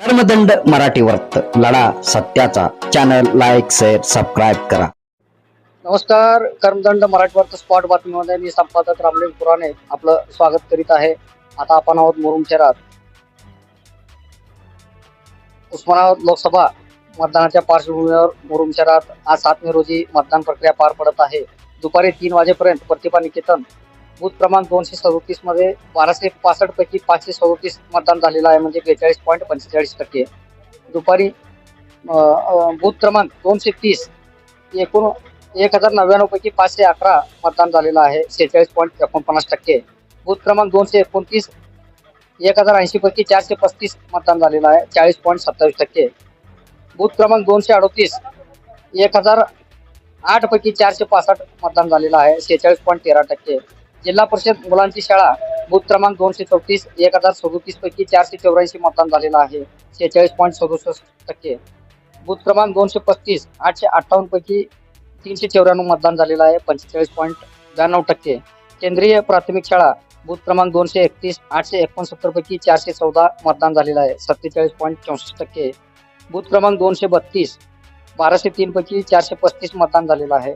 कर्मदंड मराठी वर्त लढा सत्याचा. चॅनल लाईक शेअर सबस्क्राईब करा. नमस्कार. कर्मदंड मराठवार्ता स्पॉट बातमीमध्ये मी संपादक रामदेव पुराणे आपलं स्वागत करीत आहे. आता आपण आहोत मुरुम शहरात. उस्मानाबाद लोकसभा मतदानाच्या पार्श्वभूमीवर मुरुम शहरात आज सात मे रोजी मतदान प्रक्रिया पार पडत आहे. दुपारी तीन वाजेपर्यंत प्रतिभा निकेतन बूथ क्रमांक दोनशे सदोतीस मध्ये बाराशे पासष्ट पैकी पाचशे सदोतीस मतदान झालेलं आहे पॉईंट पंचेचाळीस टक्के. दुपारी बूथ क्रमांक दोनशे तीस, एकूण एक हज़ार नव्याण्णव पैकी पाचशे अकरा मतदान झालेलं आहे, शेहेचाळीस पॉईंट टक्के. बूथ क्रमांक दोनशे एकोणतीस, एक हज़ार ऐंशी पैकी चारशे पस्तीस मतदान झालेलं आहे, चाळीस पॉईंट सत्तावीस टक्के. बूथ क्रमांक दोनशे अडोतीस, एक हज़ार आठ पैकी चारशे पासष्ट मतदान झालेलं आहे, शेहेचाळीस पॉईंट तेरा टक्के. जिल्हा परिषद मुलांची शाळा बूथ क्रमांक दोनशे चौतीस एक हजार सदोतीस पैकी चारशे चौऱ्याऐंशी मतदान झालेलं आहे. शेहेचाळीस पॉईंट सदुसष्ट टक्के. बूथ क्रमांक दोनशे पस्तीस आठशे अठ्ठावन्न पैकी तीनशे चौऱ्याण्णव मतदान झालेलं आहे. पंचेचाळीस पॉईंट ब्याण्णव टक्के. केंद्रीय प्राथमिक शाळा बूथ क्रमांक दोनशे एकतीस आठशे एकोणसत्तर पैकी चारशे चौदा मतदान झालेलं आहे. सत्तेचाळीस पॉईंट चौसष्ट टक्के. बूथ क्रमांक दोनशे बत्तीस बाराशे तीन पैकी चारशे पस्तीस मतदान झालेलं आहे.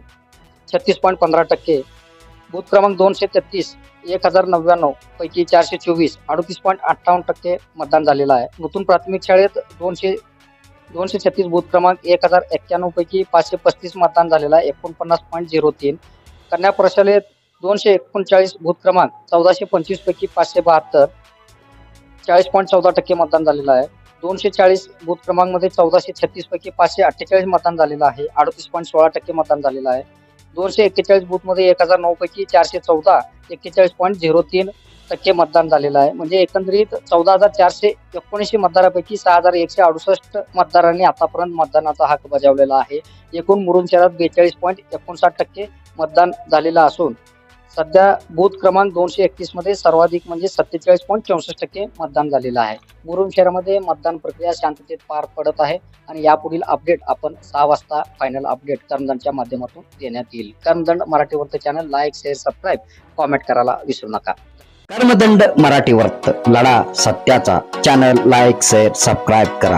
छत्तीस पॉईंट पंधरा टक्के. बूथ क्रमांक दोनशे तेहतीस एक हजार नव्याण्णव पैकी चारशे चोवीस अडतीस पॉईंट अठ्ठावन्न टक्के मतदान झालेलं आहे. नूतन प्राथमिक शाळेत दोनशे दोनशे छत्तीस बूथ क्रमांक एक हजार एक्क्याण्णव पैकी पाचशे पस्तीस मतदान झालेलं आहे. एकोणपन्नास पॉईंट झिरो तीन. कन्या प्रशालेत दोनशे एकोणचाळीस बूथ क्रमांक चौदाशे पंचवीस पैकी पाचशे बहात्तर चाळीस पॉईंट चौदा टक्के मतदान झालेलं आहे. दोनशे चाळीस बूथ क्रमांकमध्ये चौदाशे छत्तीस पैकी पाचशे अठ्ठेचाळीस मतदान झालेलं आहे. अडतीस पॉईंट सोळा टक्के मतदान झालेलं आहे. दोनशे एक्केचाळीस बूथमध्ये एक हजार नऊ पैकी चारशे चौदा एक्केचाळीस पॉईंट झिरो तीन टक्के मतदान झालेलं आहे. म्हणजे एकंदरीत चौदा हजार चारशे एकोणीसशे मतदारापैकी सहा हजार एकशे अडुसष्ट मतदारांनी आतापर्यंत मतदानाचा हक्क बजावलेला आहे. एकूण मुरुम शहरात बेचाळीस पॉईंट एकोणसाठ टक्के मतदान झालेलं असून सध्या बूथ क्रमांक दोनशे एकतीसमध्ये सर्वाधिक म्हणजे सत्तेचाळीस पॉईंट चौसष्ट टक्के मतदान झालेलं आहे. मुरुम शहरामध्ये मतदान प्रक्रिया शांततेत पार पडत आहे आणि यापुढील अपडेट आपण सहा वाजता फायनल अपडेट कर्मदंडच्या माध्यमातून देण्यात येईल. Karmadand मराठीवरचं channel like share subscribe comment करायला विसरू नका. कर्मदंड मराठी वर्त लढा सत्याचा. चॅनल लाईक शेअर सबस्क्राईब करा.